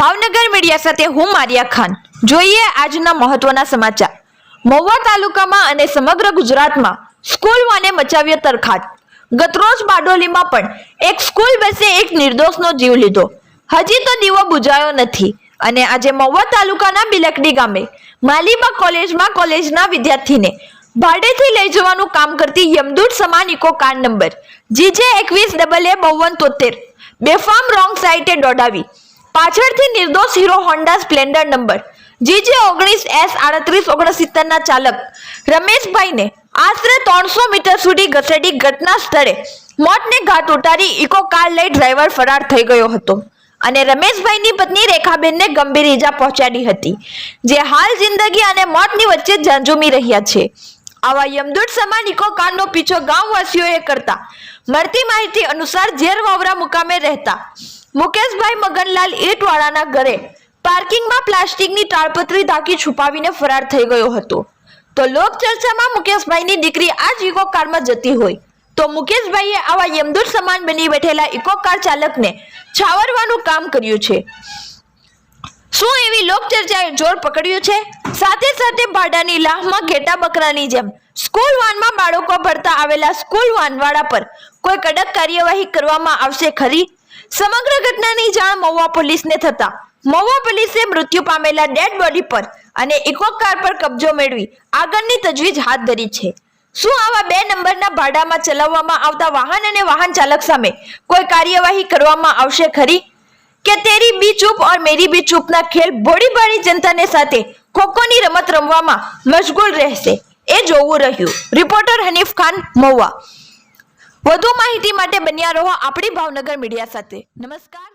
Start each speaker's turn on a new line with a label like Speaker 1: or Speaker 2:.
Speaker 1: Bhavnagar media સાથે હું Maria Khan. જોઈએ આજના મહત્વના સમાચાર. મહુવા તાલુકામાં અને સમગ્ર ગુજરાતમાં સ્કૂલ વાને મચાવ્યો તરખાટ. ગતરોજ બારડોલીમાં પણ એક સ્કૂલ બસે એક નિર્દોષનો જીવ લીધો. હજી તો દીવો બુજાયો નથી. અને આજે મહુવા તાલુકાના બિલકડી ગામે, માલીબા કોલેજમાં કોલેજના વિદ્યાર્થીને ભાડેથી લઈ જવાનું કામ કરતી યમદૂત સમાન ઇકો કાર નંબર જીજે એકવીસ ડબલ એ બાવન તોતેર, બેફામ રોંગ સાઇટે દોડાવી. પાછળથી નિર્દોષ Hero Honda Splendor number. GJ ઓગણીસ એસ આડત્રીસ ઓગણસિત્તેરના ચાલક. રમેશભાઈને આશરે ત્રણસો મીટર સુધી ઘસેડી ઘટના સ્થળે મોતને ઘાટ ઉતારી ઇકો કાર લઈ ડ્રાઈવર ફરાર થઈ ગયો હતો અને રમેશભાઈની પત્ની રેખાબેનને ગંભીર ઈજા પહોંચાડી હતી, જે હાલ જિંદગી અને મોતની વચ્ચે ઝંઝુમી રહ્યા છે. આવા યમદૂત સમાન ઇકો કારનો પીછો ગામવાસીઓએ કરતા મળતી માહિતી અનુસાર ઝેર વાવરા મુકામે રહેતા મુકેશભાઈ મગનલાલ ઈટવાળાના ઘરે પાર્કિંગમાં પ્લાસ્ટિકની તાળપત્રી ઢાંકી છુપાવીને ફરાર થઈ ગયો હતો. તો લોક ચર્ચામાં મુકેશભાઈની દીકરી આ જ ઇકો કારમાં જતી હોય. તો મુકેશભાઈએ આવા યમદૂત સમાન બની બેઠેલા ઇકો કાર ચાલકને છાવરવાનું કામ કર્યું છે. શું એવી લોકચર્ચાએ જોર પકડ્યું છે? સાથે સાથે ભાડાની લાહમાં ઘેટા બકરાની જેમ સ્કૂલ વાનમાં બાળકો ભરતા આવેલા સ્કૂલ વાનવાળા પર કોઈ કડક કાર્યવાહી કરવામાં આવશે ખરી? સમગ્ર ઘટનાની જાણ મહુવા પોલીસને થતા. મહુવા પોલીસે મૃત્યુ પામેલા ડેડ બોડી પર અને ઇકો કાર પર કબજો મેળવી આગળની તજવીજ હાથ ધરી છે. શું આવા બે નંબરના ભાડામાં ચલાવવામાં આવતા વાહન અને વાહન ચાલક સામે કોઈ કાર્યવાહી કરવામાં આવશે ખરી? કે તેરી બી ચૂપ ઓર મેરી બી ચૂપના ખેલ ભોળીભાળી જનતાને સાથે ખોખોની રમત રમવામાં મશગુલ રહેશે? એ જોવું રહ્યું. રિપોર્ટર હનીફ ખાન, મહુવા. વધુ માહિતી માટે બન્યા રહો આપણી ભાવનગર મીડિયા સાથે. નમસ્કાર.